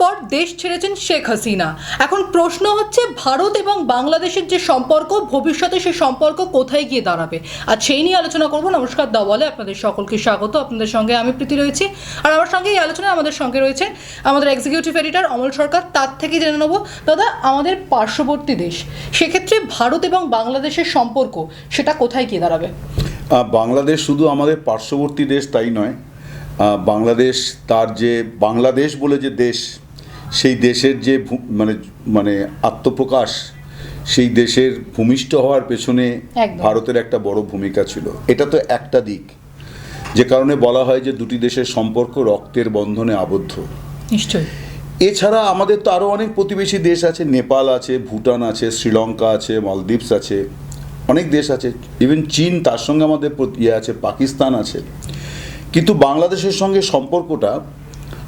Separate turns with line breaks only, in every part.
পর দেশ ছেড়েছেন শেখ হাসিনা। এখন প্রশ্ন হচ্ছে, ভারত এবং বাংলাদেশের যে সম্পর্ক, ভবিষ্যতে সে সম্পর্ক কোথায় গিয়ে দাঁড়াবে? আর সেই নিয়ে আলোচনা করব। নমস্কার দাওয়ালে আপনাদের সকলকে স্বাগত। আপনাদের সঙ্গে আমি প্রীতি রয়েছি। আর আমার সঙ্গে এই আলোচনায় আমাদের সঙ্গে রয়েছেন আমাদের এক্সিকিউটিভ এডিটর অমল সরকার। তার থেকে জেনে নেব, দাদা, আমাদের পার্শ্ববর্তী দেশ, সেক্ষেত্রে ভারত এবং বাংলাদেশের সম্পর্ক সেটা কোথায় গিয়ে দাঁড়াবে?
বাংলাদেশ শুধু আমাদের পার্শ্ববর্তী দেশ তাই নয়। বাংলাদেশ তার যে বাংলাদেশ বলে যে দেশ সেই দেশের যে মানে মানে আত্মপ্রকাশ সেই দেশের ভূমিষ্ঠ হওয়ার পেছনে ভারতের একটা বড় ভূমিকা ছিল। এটা তো একটা দিক। যে কারণে বলা হয় যে দুটি দেশের সম্পর্ক রক্তের বন্ধনে আবদ্ধ।
নিশ্চয়ই।
এছাড়া আমাদের তো আরও অনেক প্রতিবেশী দেশ আছে। নেপাল আছে ভুটান আছে শ্রীলঙ্কা আছে মালদ্বীপস আছে অনেক দেশ আছে। ইভেন চীন তার সঙ্গে আমাদের ইয়ে আছে পাকিস্তান আছে। কিন্তু বাংলাদেশের সঙ্গে সম্পর্কটা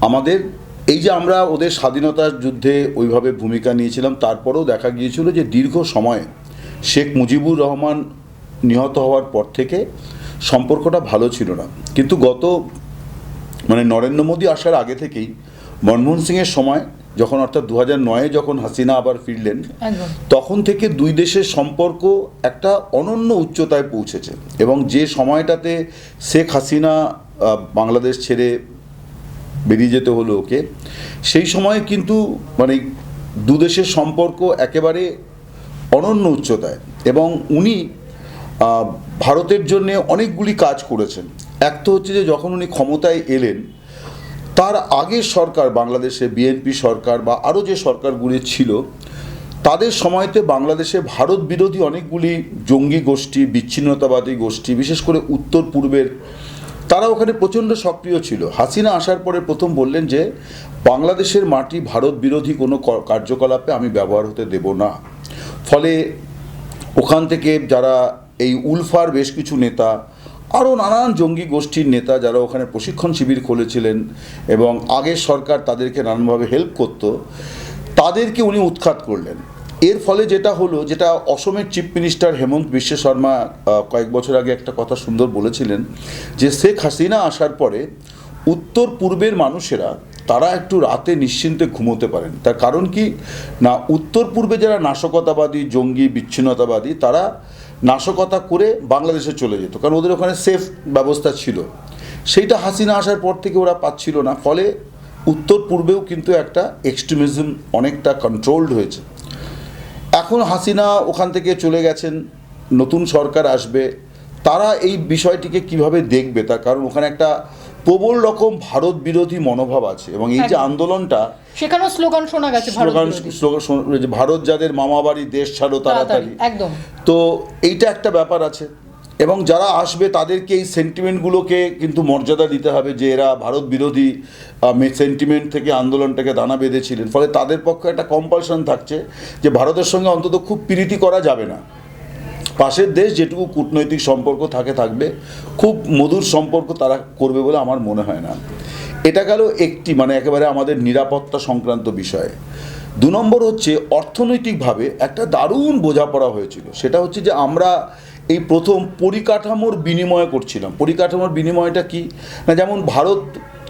আমাদের এই যে আমরা ওদের স্বাধীনতার যুদ্ধে ওইভাবে ভূমিকা নিয়েছিলাম তারপরেও দেখা গিয়েছিল যে দীর্ঘ সময় শেখ মুজিবুর রহমান নিহত হওয়ার পর থেকে সম্পর্কটা ভালো ছিল না। কিন্তু গত মানে নরেন্দ্র মোদী আসার আগে থেকেই মনমোহন সিংয়ের সময় যখন অর্থাৎ দু হাজার নয়ে যখন হাসিনা আবার ফিরলেন তখন থেকে দুই দেশের সম্পর্ক একটা অনন্য উচ্চতায় পৌঁছেছে। এবং যে সময়টাতে শেখ হাসিনা বাংলাদেশ ছেড়ে বেরিয়ে যেতে হলো ওকে। সেই সময় কিন্তু মানে দু দেশের সম্পর্ক একেবারে অনন্য উচ্চতায় এবং উনি ভারতের জন্য অনেকগুলি কাজ করেছেন। এক তো হচ্ছে যে যখন উনি ক্ষমতায় এলেন, তার আগের সরকার বাংলাদেশে, বিএনপি সরকার বা আরও যে সরকারগুলি ছিল, তাদের সময়তে বাংলাদেশে ভারত বিরোধী অনেকগুলি জঙ্গি গোষ্ঠী, বিচ্ছিন্নতাবাদী গোষ্ঠী, বিশেষ করে উত্তর পূর্বের তারা ওখানে প্রচণ্ড সক্রিয় ছিল। হাসিনা আসার পরে প্রথম বললেন যে, বাংলাদেশের মাটি ভারত বিরোধী কোনো কার্যকলাপে আমি ব্যবহার হতে দেব না। ফলে ওখান থেকে যারা এই উলফার বেশ কিছু নেতা, আরও নানান জঙ্গি গোষ্ঠীর নেতা যারা ওখানে প্রশিক্ষণ শিবির খুলেছিলেন এবং আগের সরকার তাদেরকে নানানভাবে হেল্প করতো, তাদেরকে উনি উৎখাত করলেন। এর ফলে যেটা হলো, যেটা অসমের চিফ মিনিস্টার হেমন্ত বিশ্ব শর্মা কয়েক বছর আগে একটা কথা সুন্দর বলেছিলেন যে, শেখ হাসিনা আসার পরে উত্তর পূর্বের মানুষেরা, তারা একটু রাতে নিশ্চিন্তে ঘুমোতে পারেন। তার কারণ কি? না, উত্তর পূর্বে যারা নাশকতাবাদী, জঙ্গি, বিচ্ছিন্নতাবাদী, তারা নাশকতা করে বাংলাদেশে চলে যেত, কারণ ওদের ওখানে সেফ ব্যবস্থা ছিল। সেইটা হাসিনা আসার পর থেকে ওরা পাচ্ছিল না, ফলে উত্তর পূর্বেও কিন্তু একটা এক্সট্রিমিজম অনেকটা কন্ট্রোলড হয়েছে। এখন হাসিনা ওখান থেকে চলে গেছেন নতুন সরকার আসবে তারা এই বিষয়টিকে কীভাবে দেখবে? তার কারণ ওখানে একটা প্রবল রকম ভারত বিরোধী মনোভাব আছে এবং এই যে আন্দোলনটা
সেখানেও স্লোগান শোনা গেছে ভারত
স্লোগান ভারত যাদের মামাবাড়ি দেশ ছাড়ো তাড়াতাড়ি
একদম।
তো এইটা একটা ব্যাপার আছে। এবং যারা আসবে তাদেরকে এই সেন্টিমেন্টগুলোকে কিন্তু মর্যাদা দিতে হবে যে এরা ভারত বিরোধী সেন্টিমেন্ট থেকে আন্দোলনটাকে দানা বেঁধেছিলেন। ফলে তাদের পক্ষে একটা কম্পালশন থাকছে যে ভারতের সঙ্গে অন্তত খুব প্রীতি করা যাবে না। পাশের দেশ যেটুকু কূটনৈতিক সম্পর্ক থাকে, থাকবে, খুব মধুর সম্পর্ক তারা করবে বলে আমার মনে হয় না। এটা গেল একটি মানে একেবারে আমাদের নিরাপত্তা সংক্রান্ত বিষয়। দু নম্বর হচ্ছে অর্থনৈতিকভাবে একটা দারুণ বোঝাপড়া হয়েছিল। সেটা হচ্ছে যে আমরা এই প্রথম পরিকাঠামোর বিনিময় করছিলাম। পরিকাঠামোর বিনিময়টা কি? না, যেমন ভারত,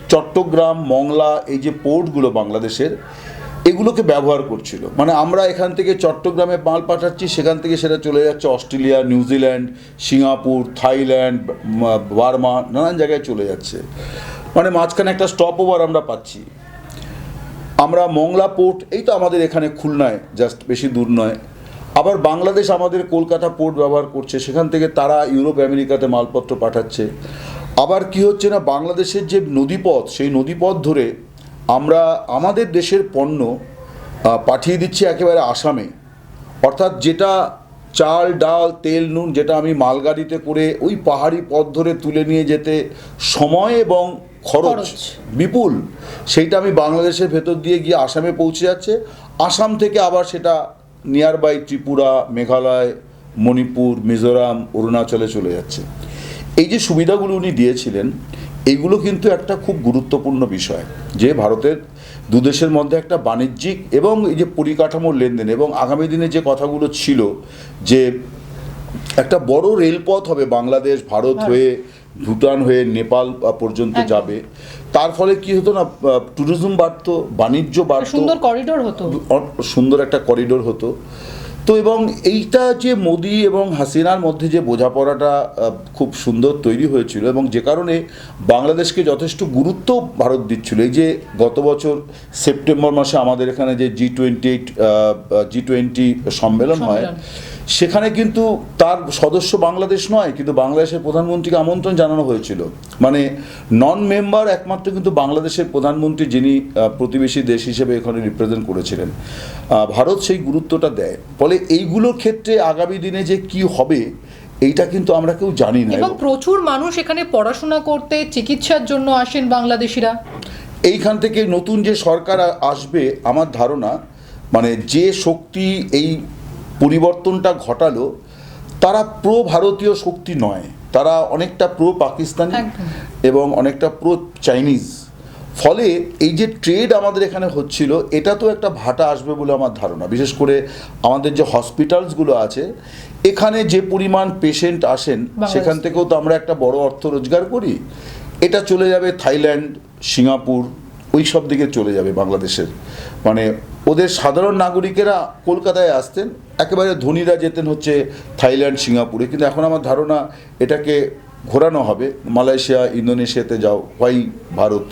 চট্টগ্রাম, মংলা, এই যে পোর্টগুলো বাংলাদেশের, এগুলোকে ব্যবহার করছিল। মানে আমরা এখান থেকে চট্টগ্রামে মাল পাঠাচ্ছি, সেখান থেকে সেটা চলে যাচ্ছে Australia New Zealand Singapore, Thailand Burma, নানান জায়গায় চলে যাচ্ছে। মানে মাঝখানে একটা স্টপ ওভার আমরা পাচ্ছি। আমরা মংলা পোর্ট, এই তো আমাদের এখানে খুলনায় জাস্ট বেশি দূর নয় আবার বাংলাদেশ আমাদের কলকাতা পোর্ট ব্যবহার করছে সেখান থেকে তারা ইউরোপ আমেরিকাতে মালপত্র পাঠাচ্ছে। আবার কি হচ্ছে না বাংলাদেশের যে নদীপথ সেই নদীপথ ধরে আমরা আমাদের দেশের পণ্য পাঠিয়ে দিচ্ছি একেবারে আসামে। অর্থাৎ যেটা চাল ডাল তেল নুন যেটা আমি মালগাড়িতে করে ওই পাহাড়ি পথ ধরে তুলে নিয়ে যেতে সময় এবং খরচ। বিপুল সেইটা আমি বাংলাদেশের ভেতর দিয়ে গিয়ে আসামে পৌঁছে যাচ্ছে। আসাম থেকে আবার সেটা নিয়ার বাই ত্রিপুরা মেঘালয় মণিপুর মিজোরাম অরুণাচলে চলে যাচ্ছে। এই যে সুবিধাগুলো উনি দিয়েছিলেন এইগুলো কিন্তু একটা খুব গুরুত্বপূর্ণ বিষয় যে ভারতের দু দেশের মধ্যে একটা বাণিজ্যিক এবং এই যে পরিকাঠামোর লেনদেন এবং আগামী দিনে যে কথাগুলো ছিল যে একটা বড় রেলপথ হবে বাংলাদেশ ভারত হয়ে ভুটান হয়ে নেপাল পর্যন্ত যাবে। তার ফলে কি হতো না ট্যুরিজম বাড়তো বাণিজ্য বাড়তো।
সুন্দর করিডোর হতো।
সুন্দর একটা করিডোর হতো। তো এবং এইটা যে মোদি এবং হাসিনার মধ্যে যে বোঝাপড়াটা খুব সুন্দর তৈরি হয়েছিল এবং যে কারণে বাংলাদেশকে যথেষ্ট গুরুত্ব ভারত দিচ্ছিল। এই যে গত বছর সেপ্টেম্বর মাসে আমাদের এখানে যে G twenty eight G twenty সম্মেলন হয়। সেখানে কিন্তু তার সদস্য বাংলাদেশ নয় কিন্তু বাংলাদেশের প্রধানমন্ত্রীকে আমন্ত্রণ জানানো হয়েছিল। মানে নন মেম্বার একমাত্র কিন্তু বাংলাদেশের প্রধানমন্ত্রী যিনি প্রতিবেশী দেশ হিসেবে এখানে রিপ্রেজেন্ট করেছিলেন। ভারত সেই গুরুত্বটা দেয়। ফলে এইগুলোর ক্ষেত্রে আগামী দিনে যে কি হবে এইটা কিন্তু আমরা কেউ জানি না।
এবং
এবং
প্রচুর মানুষ এখানে পড়াশোনা করতে চিকিৎসার জন্য আসেন বাংলাদেশিরা।
এইখান থেকে নতুন যে সরকার আসবে আমার ধারণা মানে যে শক্তি এই পরিবর্তনটা ঘটালো তারা প্রো ভারতীয় শক্তি নয়। তারা অনেকটা প্রো পাকিস্তানি এবং অনেকটা প্রো চাইনিজ ফলে এই যে ট্রেড আমাদের এখানে হচ্ছিল এটা তো একটা ভাটা আসবে বলে আমার ধারণা। বিশেষ করে আমাদের যে হসপিটালসগুলো আছে এখানে যে পরিমাণ পেশেন্ট আসেন সেখান থেকেও তো আমরা একটা বড় অর্থ রোজগার করি। এটা চলে যাবে থাইল্যান্ড সিঙ্গাপুর ওই সব দিকে চলে যাবে বাংলাদেশের। মানে ওদের সাধারণ নাগরিকেরা কলকাতায় আসতেন, একেবারে ধনীরা যেতেন হচ্ছে থাইল্যান্ড, সিঙ্গাপুরে। কিন্তু এখন আমার ধারণা এটাকে ঘোরানো হবে, মালয়েশিয়া, ইন্দোনেশিয়াতে যাও, হোয়াই ভারত।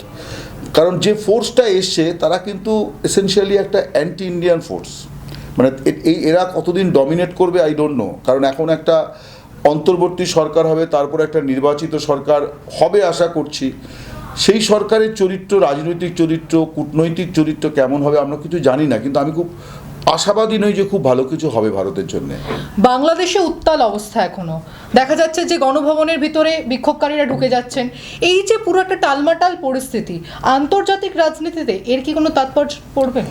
কারণ যে ফোর্সটা এসছে, তারা কিন্তু এসেনশিয়ালি একটা অ্যান্টি ইন্ডিয়ান ফোর্স মানে এই এরা কতদিন ডমিনেট করবে আই ডোন্ট নো কারণ এখন একটা অন্তর্বর্তী সরকার হবে, তারপর একটা নির্বাচিত সরকার হবে, আশা করছি। সেই সরকারের চরিত্র, রাজনৈতিক চরিত্র, কূটনৈতিক চরিত্র কেমন হবে আমরা কিছু জানি না, কিন্তু আমি খুব আশাবাদী নই যে খুব ভালো কিছু হবে ভারতের জন্য।
বাংলাদেশে উত্তাল অবস্থা এখনও। দেখা যাচ্ছে যে গণভবনের ভিতরে বিক্ষোভকারীরা ঢুকে যাচ্ছেন। এই যে পুরো একটা টালমাটাল পরিস্থিতি, আন্তর্জাতিক রাজনীতিতে এর কি কোনো তাৎপর্য পড়বে?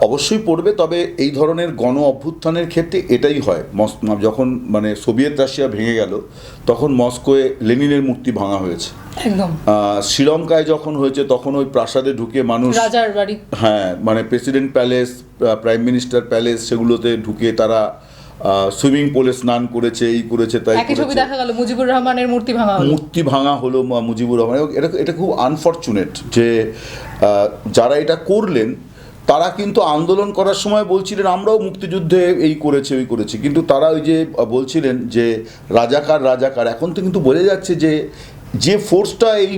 অবশ্যই পড়বে তবে এই ধরনের গণ অভ্যুত্থানের ক্ষেত্রে এটাই হয়। মস- যখন মানে সোভিয়েত রাশিয়া ভেঙে গেল তখন মস্কোয় লেনিনের মূর্তি ভাঙা হয়েছে।
একদম।
শ্রীলঙ্কায় যখন হয়েছে তখন ওই প্রাসাদে ঢুকে মানুষ
রাজার বাড়ি।
হ্যাঁ মানে president palace prime minister palace সেগুলোতে ঢুকে তারা সুইমিং পুলে স্নান করেছে এই করেছে তাই
একই ছবি দেখা গেল মুজিবুর রহমানের মূর্তি ভাঙা হলো।
মূর্তি ভাঙা হলো মুজিবুর রহমান। এটা এটা খুব আনফর্চুনেট যে যারা এটা করলেন তারা কিন্তু আন্দোলন করার সময় বলছিলেন আমরাও মুক্তিযুদ্ধে এই করেছে ওই করেছি। কিন্তু তারা ওই যে বলছিলেন যে রাজাকার রাজাকার। এখন তো কিন্তু বোঝা যাচ্ছে যে যে ফোর্সটা এই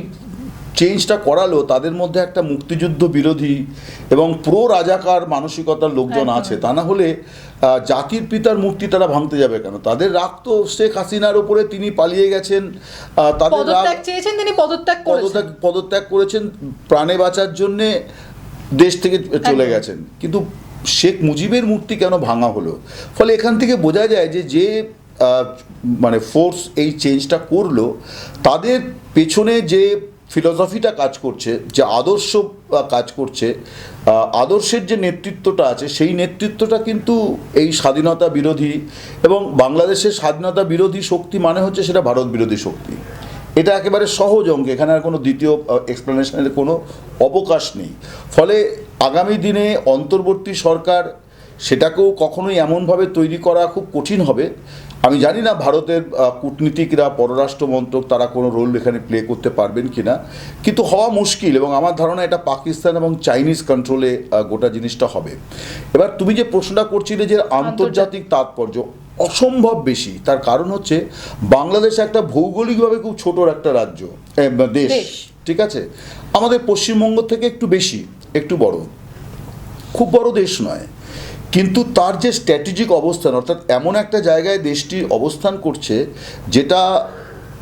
চেঞ্জটা করালো তাদের মধ্যে একটা মুক্তিযুদ্ধ বিরোধী এবং প্রো রাজাকার মানসিকতার লোকজন আছে। তা না হলে জাতির পিতার মূর্তি তারা ভাঙতে যাবে কেন? তাদের রাগ তো শেখ হাসিনার ওপরে তিনি পালিয়ে গেছেন তাদের রাগ
চেয়েছেন তিনি পদত্যাগ করেছেন।
পদত্যাগ পদত্যাগ করেছেন প্রাণে বাঁচার জন্যে। দেশ থেকে চলে গেছেন। কিন্তু শেখ মুজিবের মূর্তি কেন ভাঙা হলো? ফলে এখান থেকে বোঝা যায় যে যে মানে ফোর্স এই চেঞ্জটা করল তাদের পেছনে যে ফিলসফিটা কাজ করছে যে আদর্শ কাজ করছে আদর্শের যে নেতৃত্বটা আছে সেই নেতৃত্বটা কিন্তু এই স্বাধীনতা বিরোধী এবং বাংলাদেশের স্বাধীনতা বিরোধী শক্তি মানে হচ্ছে সেটা ভারত বিরোধী শক্তি। এটা একেবারে সহজ অঙ্ক এখানে আর কোনো দ্বিতীয় এক্সপ্লেনেশনের কোনো অবকাশ নেই। ফলে আগামী দিনে অন্তর্বর্তী সরকার সেটাকেও কখনোই এমনভাবে তৈরি করা খুব কঠিন হবে। আমি জানি না ভারতের কূটনীতিকরা পররাষ্ট্র মন্ত্রক তারা কোনো রোল এখানে প্লে করতে পারবেন কি না কিন্তু হওয়া মুশকিল এবং আমার ধারণা এটা পাকিস্তান এবং চাইনিজ কন্ট্রোলে গোটা জিনিসটা হবে। এবার তুমি যে প্রশ্নটা করছিলে যে আন্তর্জাতিক। তাৎপর্য অসম্ভব বেশি। তার কারণ হচ্ছে বাংলাদেশ একটা ভৌগোলিকভাবে খুব ছোট একটা রাজ্য দেশ
দেশ।
ঠিক আছে? আমাদের পশ্চিমবঙ্গ থেকে একটু বেশি একটু বড়। খুব বড় দেশ নয়। কিন্তু তার যে স্ট্র্যাটেজিক অবস্থান অর্থাৎ এমন একটা জায়গায় দেশটি অবস্থান করছে যেটা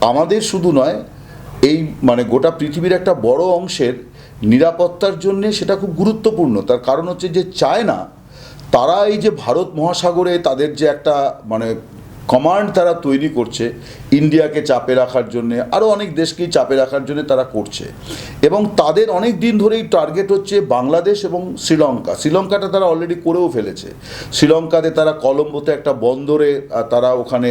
আমাদের শুধু নয় এই মানে গোটা পৃথিবীর একটা বড় অংশের নিরাপত্তার জন্যে সেটা খুব গুরুত্বপূর্ণ। তার কারণ হচ্ছে যে চায়না তারা এই যে ভারত মহাসাগরে তাদের যে একটা মানে কমান্ড তারা তৈরি করছে, ইন্ডিয়াকে চাপে রাখার জন্যে আরও অনেক দেশকেই চাপে রাখার জন্য তারা করছে। এবং তাদের অনেক দিন ধরেই টার্গেট হচ্ছে বাংলাদেশ এবং শ্রীলঙ্কা। শ্রীলঙ্কাটা তারা অলরেডি করেও ফেলেছে। শ্রীলঙ্কাতে তারা কলম্বোতে একটা বন্দরে তারা ওখানে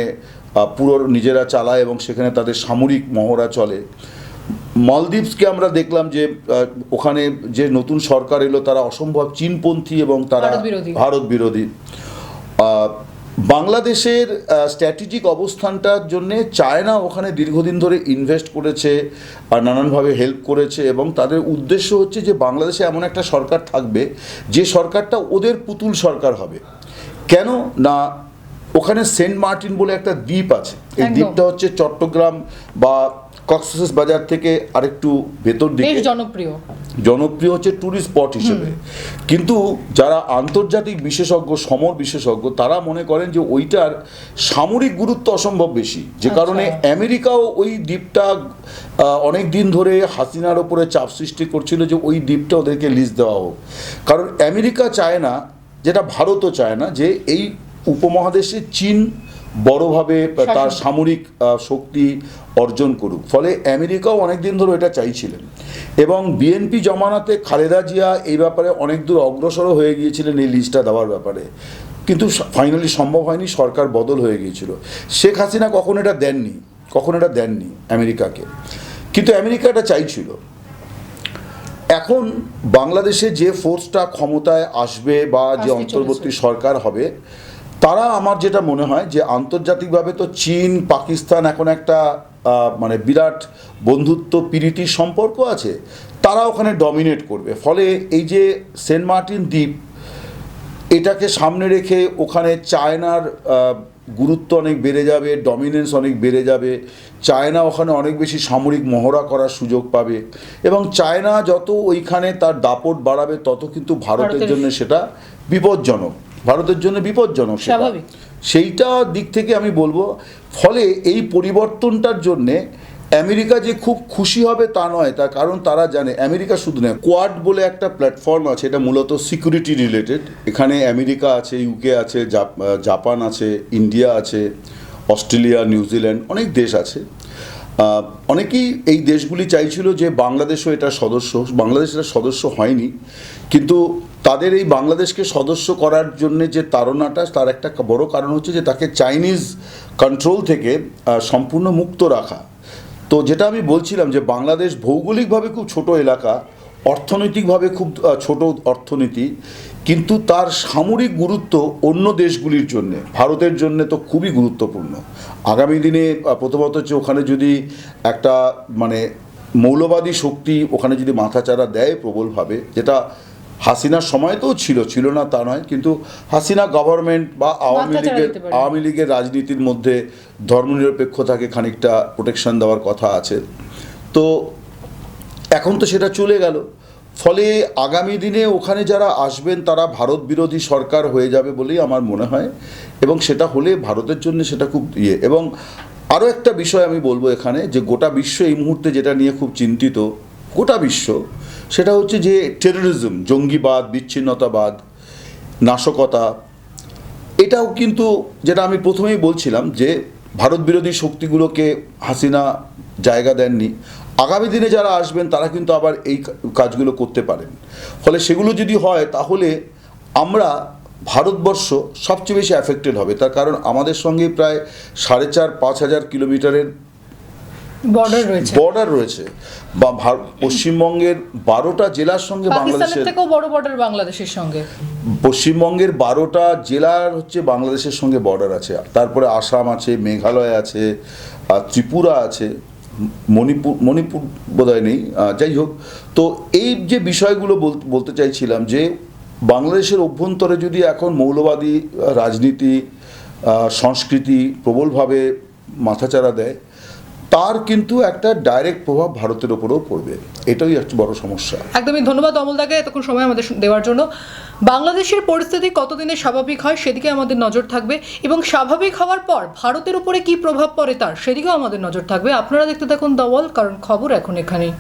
পুরো নিজেরা চালায় এবং সেখানে তাদের সামরিক মহড়া চলে। মলদ্বীপসকে আমরা দেখলাম যে ওখানে যে নতুন সরকার এলো তারা অসম্ভব চীনপন্থী এবং তারা
ভারত বিরোধী।
বাংলাদেশের স্ট্র্যাটেজিক অবস্থানটার জন্য চায়না ওখানে দীর্ঘদিন ধরে ইনভেস্ট করেছে আর নানানভাবে হেল্প করেছে এবং তাদের উদ্দেশ্য হচ্ছে যে বাংলাদেশে এমন একটা সরকার থাকবে যে সরকারটা ওদের পুতুল সরকার হবে। কেন? না ওখানে সেন্ট মার্টিন বলে একটা দ্বীপ আছে। এই দ্বীপটা হচ্ছে চট্টগ্রাম বা কক্সেস বাজার থেকে আরেকটু ভেতর দিকে
জনপ্রিয়।
জনপ্রিয় হচ্ছে ট্যুরিস্ট স্পট হিসেবে। কিন্তু যারা আন্তর্জাতিক বিশেষজ্ঞ সমর বিশেষজ্ঞ তারা মনে করেন যে ওইটার সামরিক গুরুত্ব অসম্ভব বেশি। যে
আচ্ছা।
কারণে আমেরিকাও ওই দ্বীপটা অনেক দিন ধরে হাসিনার ওপরে চাপ সৃষ্টি করছিল যে ওই দ্বীপটা ওদেরকে লিজ দেওয়া হোক। কারণ আমেরিকা চায় না যেটা ভারতও চায় না যে এই উপমহাদেশে চীন বড়ভাবে তার সামরিক শক্তি অর্জন করুক। ফলে আমেরিকাও অনেক দিন ধরে এটা চাইছিলেন। এবং বিএনপি জমানাতে খালেদা জিয়া এই ব্যাপারে অনেক দূর অগ্রসরও হয়ে গিয়েছিলেন এই লিস্টটা দেওয়ার ব্যাপারে। কিন্তু ফাইনালি সম্ভব হয়নি সরকার বদল হয়ে গিয়েছিল। শেখ হাসিনা কখন এটা দেননি কখন এটা দেননি আমেরিকাকে। কিন্তু আমেরিকা এটা চাইছিল। এখন বাংলাদেশে যে ফোর্সটা ক্ষমতায় আসবে বা যে অন্তর্বর্তী সরকার হবে তারা আমার যেটা মনে হয় যে আন্তর্জাতিকভাবে তো চীন পাকিস্তান এখন একটা মানে বিরাট বন্ধুত্ব পিরিটির সম্পর্ক আছে তারা ওখানে ডমিনেট করবে। ফলে এই যে সেন্ট মার্টিন দ্বীপ এটাকে সামনে রেখে ওখানে চায়নার গুরুত্ব অনেক বেড়ে যাবে ডমিনেন্স অনেক বেড়ে যাবে চায়না ওখানে অনেক বেশি সামরিক মহড়া করার সুযোগ পাবে এবং চায়না যত ওইখানে তার দাপট বাড়াবে তত কিন্তু ভারতের
ভারতের-
জন্য সেটা বিপজ্জনক। ভারতের জন্য বিপজ্জনক।
স্বাভাবিক।
সেইটা দিক থেকে আমি বলব ফলে এই পরিবর্তনটার জন্যে আমেরিকা যে খুব খুশি হবে তা নয় তার কারণ তারা জানে আমেরিকা শুধু নয় কোয়াড বলে একটা প্ল্যাটফর্ম আছে এটা মূলত সিকিউরিটি রিলেটেড এখানে আমেরিকা আছে ইউকে আছে জাপ- জাপান আছে ইন্ডিয়া আছে অস্ট্রেলিয়া নিউজিল্যান্ড অনেক দেশ আছে অনেকেই এই দেশগুলি চাইছিল যে বাংলাদেশও এটা সদস্য বাংলাদেশ এটা সদস্য হয়নি কিন্তু তাদের এই বাংলাদেশকে সদস্য করার জন্য যে তাড়নাটা, তার একটা বড় কারণ হচ্ছে যে তাকে চাইনিজ কন্ট্রোল থেকে সম্পূর্ণ মুক্ত রাখা। তো যেটা আমি বলছিলাম যে বাংলাদেশ ভৌগোলিকভাবে খুব ছোট এলাকা, অর্থনৈতিকভাবে খুব ছোট অর্থনীতি, কিন্তু তার সামরিক গুরুত্ব অন্য দেশগুলির জন্যে, ভারতের জন্য তো খুবই গুরুত্বপূর্ণ। আগামী দিনে প্রথমত হচ্ছে ওখানে যদি একটা মানে মৌলবাদী শক্তি ওখানে যদি মাথাচাড়া দেয় প্রবলভাবে, যেটা হাসিনার সময়তেও ছিল ছিল না তা নয় কিন্তু হাসিনা গভর্নমেন্ট বা আওয়ামী লীগের আওয়ামী লীগের রাজনীতির মধ্যে ধর্মনিরপেক্ষতাকে খানিকটা প্রোটেকশন দেওয়ার কথা আছে। তো এখন তো সেটা চলে গেল। ফলে আগামী দিনে ওখানে যারা আসবেন তারা ভারত বিরোধী সরকার হয়ে যাবে বলেই আমার মনে হয়। এবং সেটা হলে ভারতের জন্য সেটা খুব ইয়ে। এবং আরও একটা বিষয় আমি বলব এখানে যে গোটা বিশ্ব এই মুহূর্তে যেটা নিয়ে খুব চিন্তিত গোটা বিশ্ব, সেটা হচ্ছে যে টেরোরিজম জঙ্গিবাদ, বিচ্ছিন্নতাবাদ, নাশকতা, এটাও কিন্তু যেটা আমি প্রথমেই বলছিলাম যে ভারত বিরোধী শক্তিগুলোকে হাসিনা জায়গা দেননি। আগামী দিনে যারা আসবেন, তারা কিন্তু আবার এই কাজগুলো করতে পারেন। ফলে সেগুলো যদি হয়, তাহলে আমরা ভারতবর্ষ সবচেয়ে বেশি অ্যাফেক্টেড হবে। তার কারণ আমাদের সঙ্গে প্রায় সাড়ে চার, পাঁচ হাজার কিলোমিটারের
বর্ডার রয়েছে।
বর্ডার রয়েছে। বা পশ্চিমবঙ্গের বারোটা জেলার সঙ্গে বাংলাদেশের
থেকেও বড় বর্ডার বাংলাদেশের সঙ্গে।
পশ্চিমবঙ্গের বারোটা জেলার হচ্ছে বাংলাদেশের সঙ্গে বর্ডার আছে। তারপরে আসাম আছে মেঘালয় আছে আর ত্রিপুরা আছে মণিপুর মণিপুর বোধহয় নেই। যাই হোক তো এই যে বিষয়গুলো বল- বলতে চাইছিলাম যে বাংলাদেশের অভ্যন্তরে যদি এখন মৌলবাদী রাজনীতি সংস্কৃতি প্রবলভাবে মাথাচাড়া দেয় তার কিন্তু একটা ডাইরেক্ট প্রভাব ভারতের উপরেও পড়বে। এটাই একটা বড় সমস্যা।
একদমই, ধন্যবাদ অমলদাকে এতক্ষণ সময় আমাদের দেওয়ার জন্য। বাংলাদেশের পরিস্থিতি কতদিনে স্বাভাবিক হয় সেদিকে আমাদের নজর থাকবে এবং স্বাভাবিক হওয়ার পর ভারতের উপরে কি প্রভাব পড়ে তার সেদিকেও আমাদের নজর থাকবে। আপনারা দেখতে থাকুন দমল কারণ খবর এখন এখানেই।